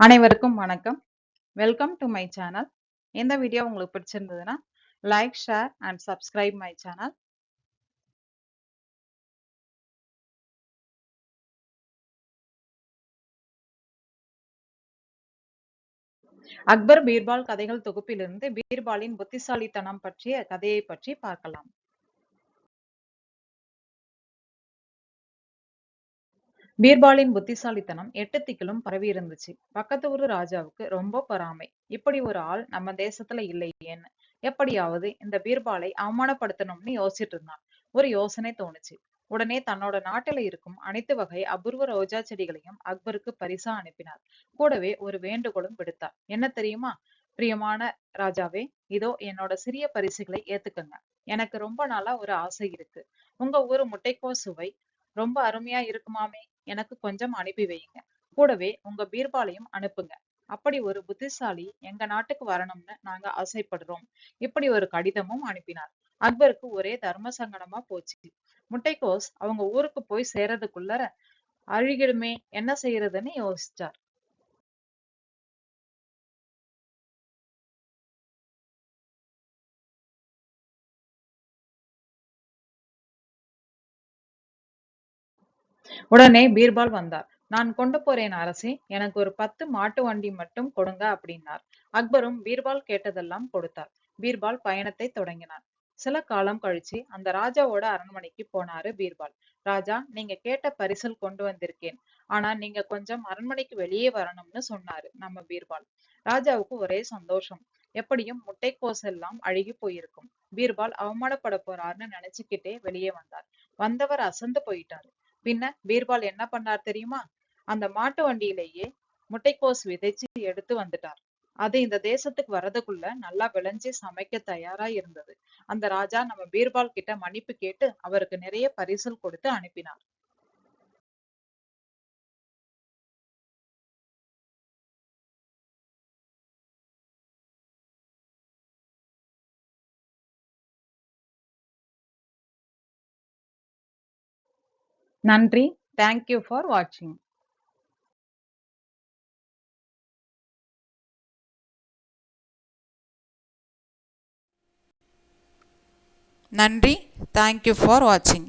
அனைவருக்கும் வணக்கம். Welcome to my channel இந்த வீடியோ உங்களுக்கு பிடிச்சிருந்ததுன்னா like share and subscribe my channel Akbar Birbal கதைகள் தொகுப்பிலிருந்து பீர்பாலின் புத்திசாலித்தனம் பற்றிய கதையை பற்றி பார்க்கலாம். பீர்பாலின் புத்திசாலித்தனம் எட்டு திக்கிலும் பரவி இருந்துச்சு பக்கத்து ஊரு ராஜாவுக்கு ரொம்ப பொறாமை. இப்படி ஒரு ஆள் நம்ம தேசத்துல இல்லையேன்னு. எப்படியாவது இந்த பீர்பாலை அவமானப்படுத்தணும்னு யோசிச்சுட்டு இருந்தான். ஒரு யோசனை தோணுச்சு. உடனே தன்னோட நாட்டில இருக்கும் அனைத்து வகை அபூர்வ ரோஜா செடிகளையும் அக்பருக்கு பரிசா அனுப்பினார். கூடவே ஒரு வேண்டுகோளும் விடுத்தார். என்ன தெரியுமா? பிரியமான ராஜாவே இதோ என்னோட சிறிய பரிசுகளை ஏத்துக்கங்க. எனக்கு ரொம்ப நாளா ஒரு ஆசை இருக்கு. உங்க ஊரு முட்டைக்கோ சுவை ரொம்ப அருமையா இருக்குமாமே. எனக்கு கொஞ்சம் அனுப்பி வையுங்க. கூடவே உங்க பீர்பாலையும் அனுப்புங்க. அப்படி ஒரு புத்திசாலி எங்க நாட்டுக்கு வரணும்னு நாங்க ஆசைப்படுறோம். இப்படி ஒரு கடிதமும் அனுப்பினார். அக்பருக்கு ஒரே தர்ம சங்கடமா போச்சு. முட்டைக்கோஸ் அவங்க ஊருக்கு போய் சேர்றதுக்குள்ளர அழுகிடுமே என்ன செய்யறதுன்னு யோசிச்சார். உடனே பீர்பால் வந்தார். நான் கொண்டு போறேன் அரசே எனக்கு ஒரு பத்து மாட்டு வண்டி மட்டும் கொடுங்க அப்படின்னார். அக்பரும் பீர்பால் கேட்டதெல்லாம் கொடுத்தார். பீர்பால் பயணத்தை தொடங்கினார். சில காலம் கழிச்சு அந்த ராஜாவோட அரண்மனைக்கு போனாரு பீர்பால். ராஜா நீங்க கேட்ட பரிசல் கொண்டு வந்திருக்கேன். ஆனா நீங்க கொஞ்சம் அரண்மனைக்கு வெளியே வரணும்னு சொன்னாரு நம்ம பீர்பால். ராஜாவுக்கு ஒரே சந்தோஷம். எப்படியும் முட்டைக்கோஸ் எல்லாம் அழுகி போயிருக்கும். பீர்பால் அவமானப்பட போறாருன்னு நினைச்சுக்கிட்டே வெளியே வந்தார். வந்தவர் அசந்து போயிட்டாரு. பின்ன பீர்பால் என்ன பண்ணார் தெரியுமா? அந்த மாட்டு வண்டியிலேயே முட்டைக்கோஸ் விதைச்சு எடுத்து வந்துட்டார். அது இந்த தேசத்துக்கு வர்றதுக்குள்ள நல்லா விளைஞ்சு சமைக்க தயாரா இருந்தது. அந்த ராஜா நம்ம பீர்பால் கிட்ட மன்னிப்பு கேட்டு அவருக்கு நிறைய பரிசல் கொடுத்து அனுப்பினார். நன்றி தேங்க்யூ ஃபார் வாட்சிங் நன்றி தேங்க்யூ ஃபார் வாட்சிங்